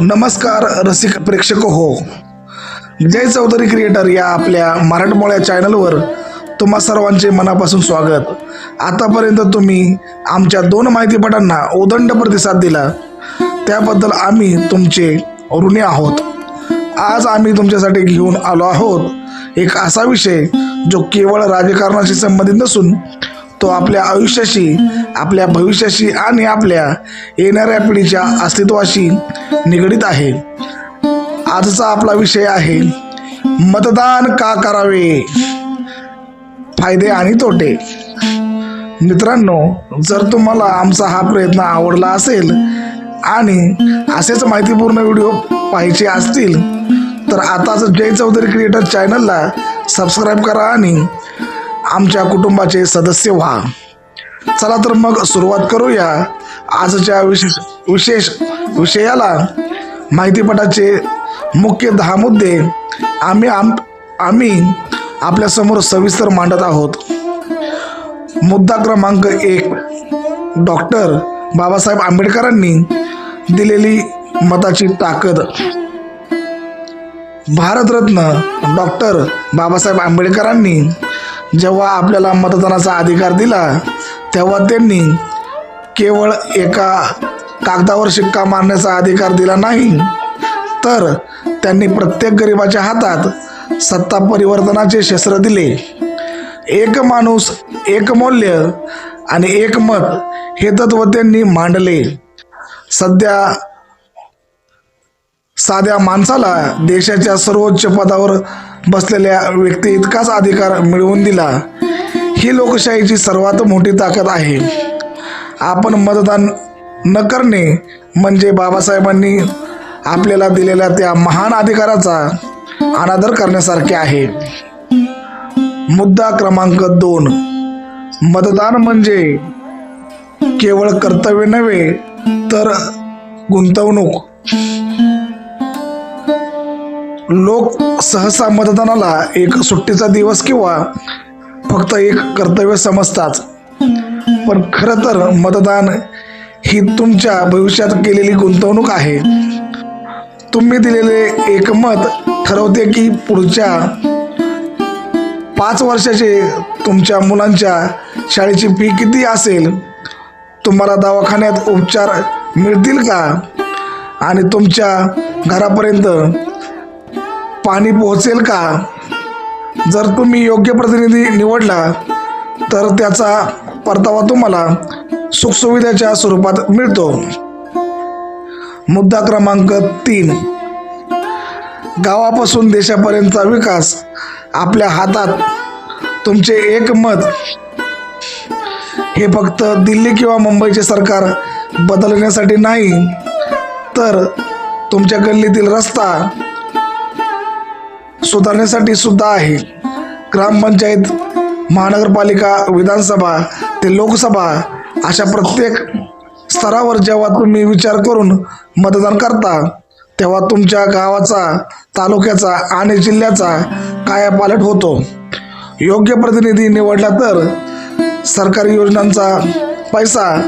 नमस्कार रसिक प्रेक्षक हो. जय चौधरी क्रिएटर या आपल्या मराठमोळ्या चॅनलवर तुम्हा सर्वांचे मनापासून स्वागत. आतापर्यंत तुम्ही आमच्या दोन माहितीपटांना उदंड प्रतिसाद दिला. त्याबद्दल आम्ही तुमचे ऋणी आहोत. आज आम्ही तुमच्यासाठी घेऊन आलो आहोत एक असा विषय जो केवळ राजकारणाशी संबंधित नसून तो आपल्या आयुष्याशी आपल्या भविष्याशी आणि आपल्या येणाऱ्या पिढीच्या अस्तित्वाशी निगडीत आहे. आजचा आपला विषय आहे मतदान का करावे? फायदे आणि तोटे. मित्रांनो जर तुम्हाला आमचा हा प्रयत्न आवडला असेल आणि असेच माहितीपूर्ण व्हिडिओ पाहायचे असतील तर आताच जय चौधरी क्रिएटर चॅनलला सबस्क्राईब करा आणि आमच्या कुटुंबाचे सदस्य व्हा. चला तर मग सुरुवात करूया. आजच्या विशेष विशेष विषयाला माहितीपटाचे मुख्य दहा मुद्दे. आम्ही आम आम्ही आपल्यासमोर सविस्तर मांडत आहोत. मुद्दा क्रमांक एक डॉक्टर बाबासाहेब आंबेडकरांनी दिलेली मताची ताकद. भारतरत्न डॉक्टर बाबासाहेब आंबेडकरांनी जेव्हा आपल्याला मतदानाचा अधिकार दिला तेव्हा त्यांनी केवळ एका कागदावर शिक्का मारण्याचा अधिकार दिला नाही. तर त्यांनी प्रत्येक गरिबाच्या हातात सत्ता परिवर्तनाचे शस्त्र दिले. एक माणूस एक मौल्य आणि एक मत हे तत्व त्यांनी मांडले. सध्या साध्या माणसाला देशाच्या सर्वोच्च पदावर बसलेल्या व्यक्ती इतकाच अधिकार मिळवून दिला. ही लोकशाहीची सर्वात मोठी ताकद आहे. आपण मतदान न करणे म्हणजे बाबासाहेबांनी आपल्याला दिलेल्या त्या महान अधिकाराचा अनादर करण्यासारखे आहे. मुद्दा क्रमांक दोन. मतदान म्हणजे केवळ कर्तव्य नव्हे तर गुंतवणूक. लोक सहसा मतदानाला एक सुट्टीचा दिवस किंवा फक्त एक कर्तव्य समजतात. पण खरं तर मतदान ही तुमच्या भविष्यात केलेली गुंतवणूक आहे. तुम्ही दिलेले एक मत ठरवते की पुढच्या पाच वर्षाचे तुमच्या मुलांच्या शाळेची फी किती असेल? तुम्हाला दवाखान्यात उपचार मिळतील का? आणि तुमच्या घरापर्यंत पाणी पोहोचेल का? जर तुम्ही योग्य प्रतिनिधी निवडला तर त्याचा परतावा तुम्हाला सुखसुविधेच्या स्वरूपात मिळतो. मुद्दा क्रमांक तीन. गावापासून देशापर्यंतचा विकास आपल्या हातात. तुमचे एक मत. हे फक्त दिल्ली किंवा मुंबईचे सरकार बदलण्यासाठी नाही तर तुमच्या गल्लीतील रस्ता सुधारण्यासाठी सुद्धा आहे. ग्रामपंचायत महानगरपालिका विधानसभा ते लोकसभा अशा प्रत्येक स्तरावर जेव्हा तुम्ही विचार करून मतदान करता तेव्हा तुमच्या गावाचा तालुक्याचा आणि जिल्ह्याचा कायापालट होतो. योग्य प्रतिनिधी निवडला तर सरकारी योजनांचा पैसा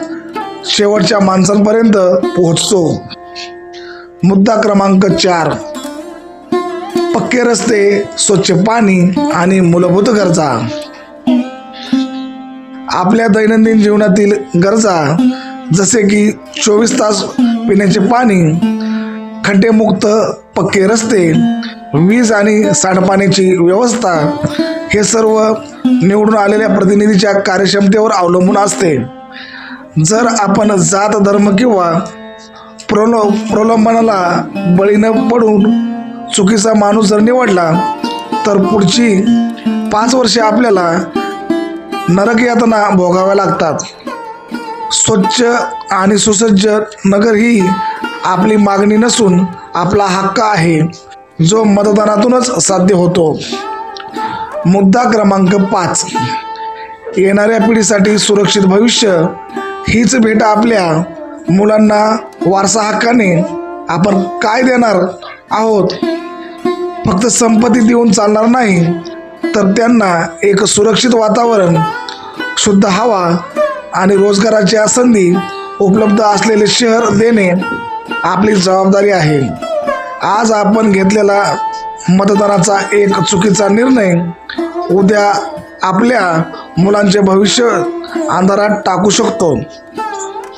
शेवटच्या माणसांपर्यंत पोहोचतो. मुद्दा क्रमांक चार. पक्के रस्ते स्वच्छ पाणी आणि मूलभूत गरजा. आपल्या दैनंदिन जीवनातील गरजा जसे की चोवीस तास पिण्याचे पाणी खड्डेमुक्त पक्के रस्ते वीज आणि सांडपाण्याची व्यवस्था हे सर्व निवडून आलेल्या प्रतिनिधीच्या कार्यक्षमतेवर अवलंबून असते. जर आपण जात धर्म किंवा प्रलो प्रलोभनाला बळी न पडून चुकीचा माणूस जर निवडला तर पुढची पाच वर्षे आपल्याला नरक यातना भोगाव्या लागतात. स्वच्छ आणि सुसज्ज नगर ही आपली मागणी नसून आपला हक्क आहे जो मतदानातूनच साध्य होतो. मुद्दा क्रमांक पाच. येणाऱ्या पिढीसाठी सुरक्षित भविष्य हीच भेट आपल्या मुलांना वारसा हक्काने आपण काय देणार आहोत? फक्त संपत्ती देऊन चालणार नाही तर त्यांना एक सुरक्षित वातावरण शुद्ध हवा आणि रोजगाराच्या संधी उपलब्ध असलेले शहर देणे आपली जबाबदारी आहे. आज आपण घेतलेला मतदानाचा एक चुकीचा निर्णय उद्या आपल्या मुलांचे भविष्य अंधारात टाकू शकतो.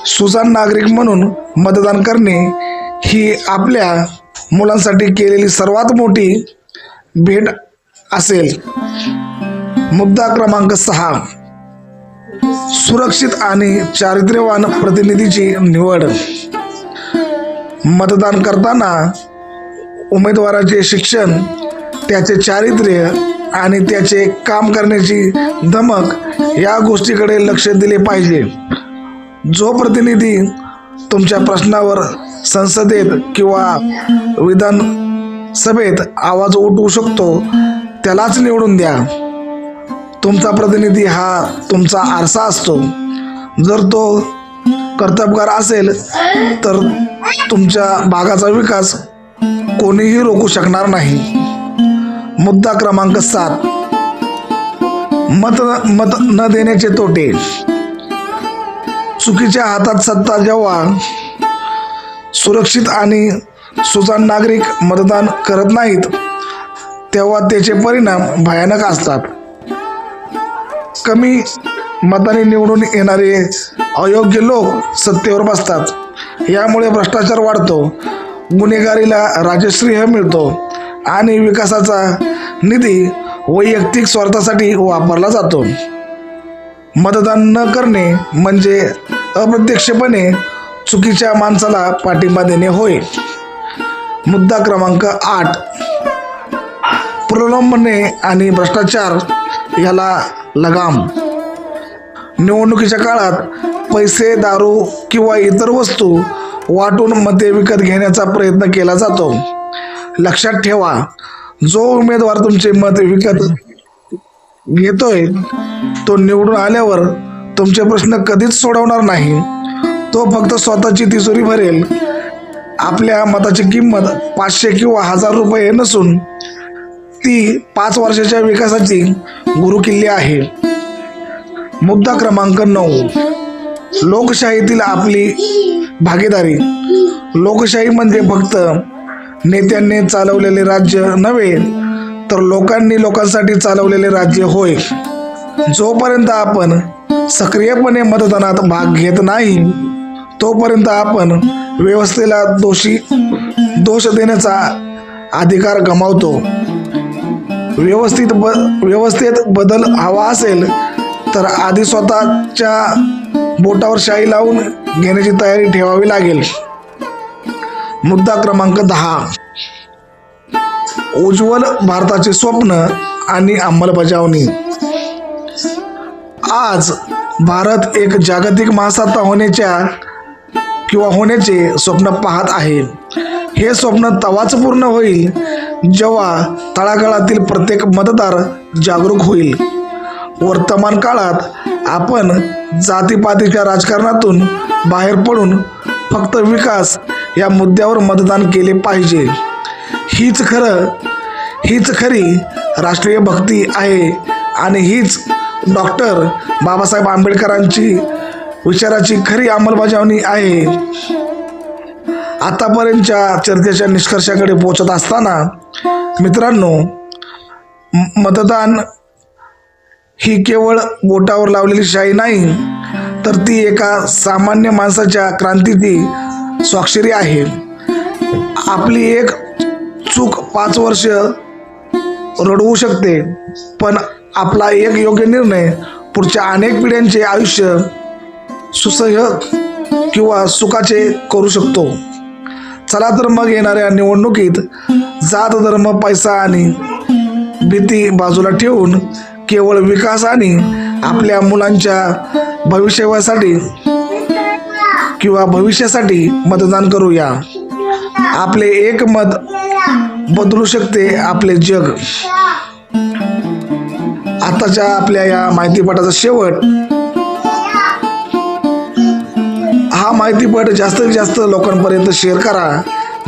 सुजाण नागरिक म्हणून मतदान करणे ही आपल्या मुलांसाठी केलेली सर्वात मोठी भेट असेल मुद्दा क्रमांक सहा. सुरक्षित आणि चारित्र्यवान प्रतिनिधीची निवड. मतदान करताना उमेदवाराचे शिक्षण त्याचे चारित्र्य आणि त्याचे काम करण्याची धमक या गोष्टीकडे लक्ष दिले पाहिजे. जो प्रतिनिधी तुमच्या प्रश्नावर संसदेत किंवा विधान सभेत आवाज उठवू शकतो त्यालाच निवडून द्या. तुमचा प्रतिनिधी हा तुमचा आरसा असतो. जर तो कर्तबगार असेल तर तुमच्या भागाचा विकास कोणीही रोखू शकणार नाही. मुद्दा क्रमांक सात. मत मत न देण्याचे तोटे. चुकीच्या हातात सत्ता जेव्हा सुरक्षित आणि सुजाण नागरिक मतदान करत नाहीत तेव्हा त्याचे परिणाम भयानक असतात. कमी मताने निवडून येणारे अयोग्य लोक सत्तेवर बसतात. यामुळे भ्रष्टाचार वाढतो गुन्हेगारीला राजश्रेय मिळतो आणि विकासाचा निधी वैयक्तिक स्वार्थासाठी वापरला जातो. मतदान न करणे म्हणजे अप्रत्यक्षपणे चुकीच्या माणसाला पाठिंबा देणे होय. मुद्दा क्रमांक आठ. प्रलंबने आणि भ्रष्टाचार याला लगाम. निवडणुकीच्या काळात पैसे दारू किंवा इतर वस्तू वाटून मते विकत घेण्याचा प्रयत्न केला जातो. लक्षात ठेवा जो उमेदवार तुमचे मत विकत घेतोय तो निवडून आल्यावर तुमचे प्रश्न कधीच सोडवणार नाही. तो फक्त स्वतःची तिजोरी भरेल. आपल्या मताची किंमत पाचशे किंवा हजार रुपये नसून ती पाच वर्षाच्या विकासाची गुरुकिल्ली आहे. मुद्दा क्रमांक नऊ. लोकशाहीतील आपली भागीदारी. लोकशाही म्हणजे फक्त नेत्यांनी चालवलेले राज्य नव्हे तर लोकांनी लोकांसाठी चालवलेले राज्य होय. जोपर्यंत आपण सक्रियपणे मतदानात भाग घेत नाही तोपर्यंत आपण व्यवस्थेला दोषी दोष देण्याचा अधिकार गमावतो. व्यवस्थित ब व्यवस्थेत बदल हवा असेल तर आधी स्वतःच्या बोटावर शाई लावून घेण्याची तयारी ठेवावी लागेल. मुद्दा क्रमांक दहा. उज्ज्वल भारताचे स्वप्न आणि अंमलबजावणी. आज भारत एक जागतिक महासत्ता होण्याच्या किंवा होण्याचे स्वप्न पाहत आहे. हे स्वप्न तवाच पूर्ण होईल जेव्हा तळागाळातील प्रत्येक मतदार जागरूक होईल. वर्तमान काळात आपण जातीपातीच्या राजकारणातून बाहेर पडून फक्त विकास या मुद्द्यावर मतदान केले पाहिजे. हीच खरं हीच खरी राष्ट्रीय भक्ती आहे आणि हीच डॉक्टर बाबासाहेब आंबेडकरांची विचाराची खरी अंमलबजावणी आहे. आतापर्यंतच्या चर्चेच्या निष्कर्षाकडे पोचत असताना मित्रांनो मतदान ही केवळ बोटावर लावलेली शाही नाही तर ती एका सामान्य माणसाच्या क्रांतीची स्वाक्षरी आहे. आपली एक चूक पाच वर्ष रडवू शकते पण आपला एक योग्य निर्णय पुढच्या अनेक पिढ्यांचे आयुष्य सुसह्य किंवा सुखाचे करू शकतो. चला तर मग येणाऱ्या निवडणुकीत जात धर्म पैसा आणि भीती बाजूला ठेवून केवळ विकास आणि आपल्या मुलांच्या भविष्यासाठी किंवा भविष्यासाठी मतदान करूया. आपले एक मत बदलू शकते आपले जग. आताच्या आपल्या या माहितीपटाचा शेवट हा माहितीपट जास्तीत जास्त लोकांपर्यंत शेअर करा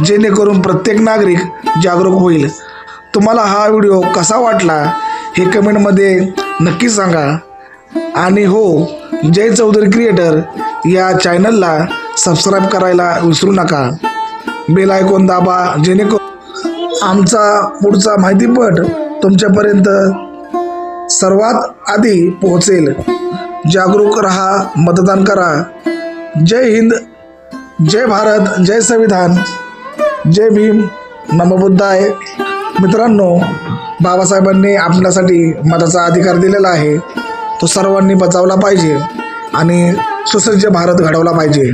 जेणेकरून प्रत्येक नागरिक जागरूक होईल. तुम्हाला हा व्हिडिओ कसा वाटला हे कमेंटमध्ये नक्की सांगा. आणि हो जय चौधरी क्रिएटर या चॅनलला सबस्क्राईब करायला विसरू नका. बेल आयकॉन दाबा जेणेकरून आमचा पुढचा माहितीपट तुमच्यापर्यंत सर्वात आधी पोहोचेल. जागरूक रहा मतदान करा. जय हिंद जय भारत जय संविधान जय भीम नमबुद्धाय मित्रांनो बाबासाहेबांनी आपल्यासाठी मताचा अधिकार दिलेला आहे. तो सर्वांनी बचावला पाहिजे आणि सुसज्ज भारत घडवला पाहिजे.